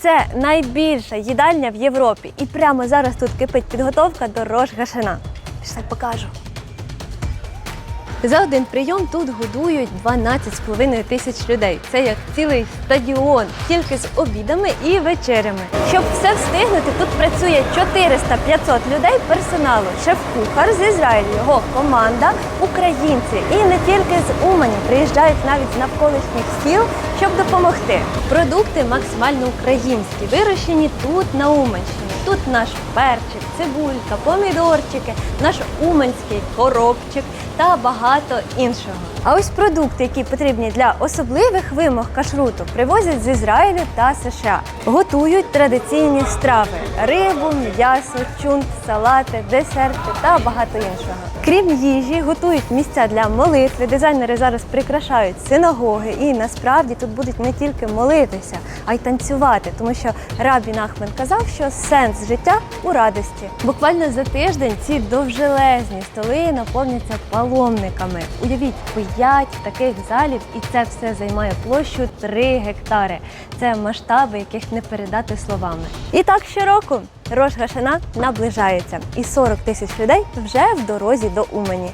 Це найбільша їдальня в Європі. І прямо зараз тут кипить підготовка до рожгашина. Пішли покажу. За один прийом тут годують 12,5 тисяч людей. Це як цілий стадіон, тільки з обідами і вечерями. Щоб все встигнути, тут працює 400-500 людей персоналу, шеф-кухар з Ізраїлю, його команда, українці. І не тільки з Умані приїжджають навіть з навколишніх сіл, щоб допомогти. Продукти максимально українські, вирощені тут на Уманщині. Тут наш перчик, цибулька, помідорчики, наш уманський коробчик та багато іншого. А ось продукти, які потрібні для особливих вимог кашруту, привозять з Ізраїлю та США. Готують традиційні страви: рибу, м'ясо, чунт, салати, десерти та багато іншого. Крім їжі, готують місця для молитви. Дизайнери зараз прикрашають синагоги, і насправді тут будуть не тільки молитися, а й танцювати, тому що Рабін Ахмен казав, що сенс життя у радості. Буквально за тиждень ці довжелезні столи наповняться паломниками. Уявіть, п'ять таких залів, і це все займає площу 3 гектари. Це масштаби, яких не передати словами. І так щороку Рош Гашана наближається, і 40 тисяч людей вже в дорозі до Умані.